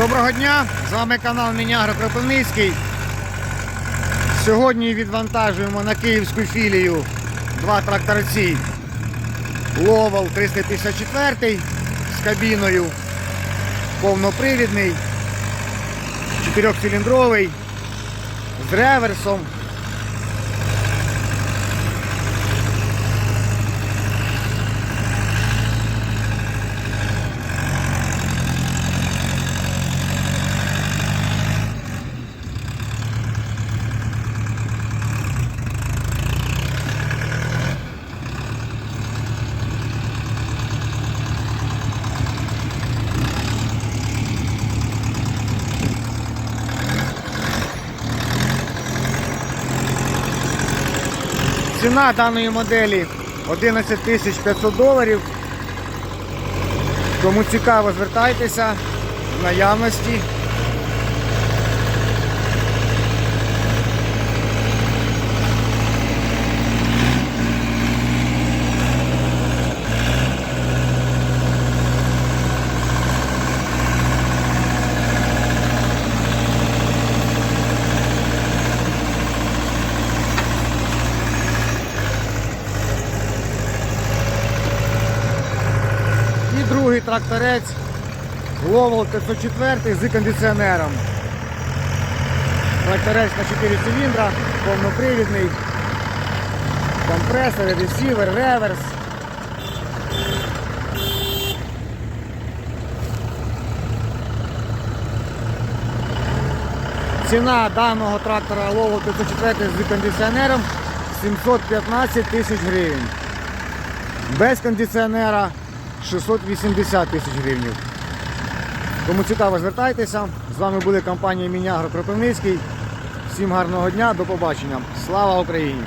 Доброго дня! З вами канал Мінягро Кропивницький. Сьогодні відвантажуємо на київську філію два тракторці. Ловал 354 з кабіною, повнопривідний, 4-циліндровий, з реверсом. Ціна даної моделі 11 500 доларів. Кому цікаво, звертайтеся в наявності. І другий тракторець Ловол 504 з кондиціонером. Тракторець на 4 циліндра, повнопривідний, компресор, ресівер, реверс. Ціна даного трактора Ловол 504 з кондиціонером 715 тисяч гривень. Без кондиціонера 680 тисяч гривень. Кому цікаво, звертайтеся. З вами були компанія Мінягро Кропивницький. Всім гарного дня, до побачення. Слава Україні!